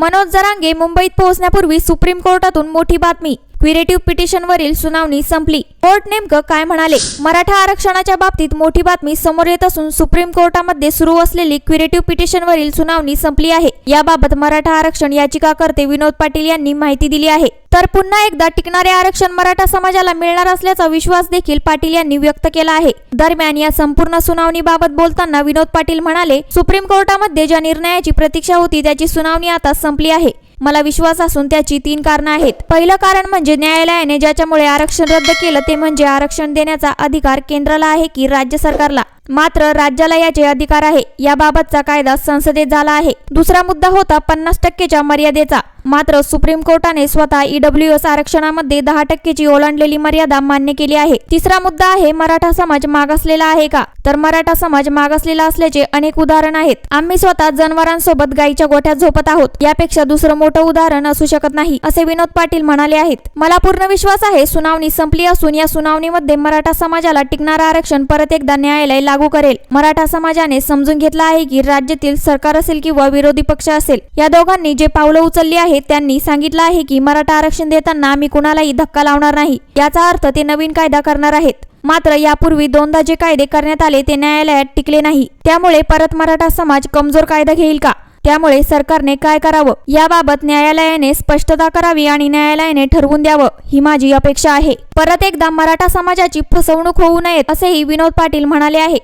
मनोज जरांगे मुंबईत पोहोचण्यापूर्वी सुप्रीम कोर्टातून मोठी बातमी. क्युरेटिव्ह पिटिशनवरील सुनावणी संपली. कोर्ट नेमकं काय म्हणाले? मराठा आरक्षणाच्या बाबतीत मोठी बातमी समोर येत असून सुप्रीम कोर्टामध्ये सुरू असलेली क्युरेटिव्ह पिटिशनवरील सुनावणी संपली आहे. याबाबत मराठा आरक्षण याचिकाकर्ते विनोद पाटील यांनी माहिती दिली आहे. तर पुन्हा एकदा टिकणारे आरक्षण मराठा समाजाला मिळणार असल्याचा विश्वास देखील पाटील यांनी व्यक्त केला आहे. दरम्यान या संपूर्ण सुनावणीबाबत बोलताना विनोद पाटील म्हणाले सुप्रीम कोर्टामध्ये ज्या निर्णयाची प्रतीक्षा होती त्याची सुनावणी आता संपली आहे. मला विश्वास असून त्याची तीन कारणं आहेत. पहिलं कारण म्हणजे न्यायालयाने ज्याच्यामुळे आरक्षण रद्द केलं ते म्हणजे आरक्षण देण्याचा अधिकार केंद्राला आहे की राज्य सरकारला. मात्र राज्याला याचे अधिकार आहे. याबाबतचा कायदा संसदेत झाला आहे. दुसरा मुद्दा होता पन्नास टक्केच्या मर्यादेचा. मात्र सुप्रीम कोर्टाने स्वतः ईडब्ल्यू एस आरक्षणामध्ये दहा टक्केची ओलांडलेली मर्यादा मान्य केली आहे. तिसरा मुद्दा आहे मराठा समाज मागासलेला आहे का? तर मराठा समाज मागासलेला असल्याचे अनेक उदाहरण आहेत. आम्ही स्वतः जनावरांसोबत गायीच्या गोठ्यात झोपत आहोत. यापेक्षा दुसरं मोठं उदाहरण असू शकत नाही असे विनोद पाटील म्हणाले आहेत. मला पूर्ण विश्वास आहे सुनावणी संपली असून या सुनावणीमध्ये मराठा समाजाला टिकणारं आरक्षण परत एकदा न्यायालय लागू लागू करेल. मराठा समाजाने समजून घेतलं आहे की राज्यातील सरकार असेल किंवा विरोधी पक्ष असेल या दोघांनी जे पावलं उचलली आहेत त्यांनी सांगितलं आहे की मराठा आरक्षण देताना आम्ही कुणालाही धक्का लावणार नाही. याचा अर्थ ते नवीन कायदा करणार आहेत. मात्र यापूर्वी दोनदा जे कायदे करण्यात आले ते न्यायालयात टिकले नाही. त्यामुळे परत मराठा समाज कमजोर कायदा घेईल का? त्यामुळे सरकारने काय करावं? याबाबत न्यायालयाने स्पष्टता करावी आणि न्यायालयाने ठरवून द्यावं. ही माझी अपेक्षा आहे. परत एकदा मराठा समाजाची फसवणूक होऊ नये असेही विनोद पाटील म्हणाले आहे.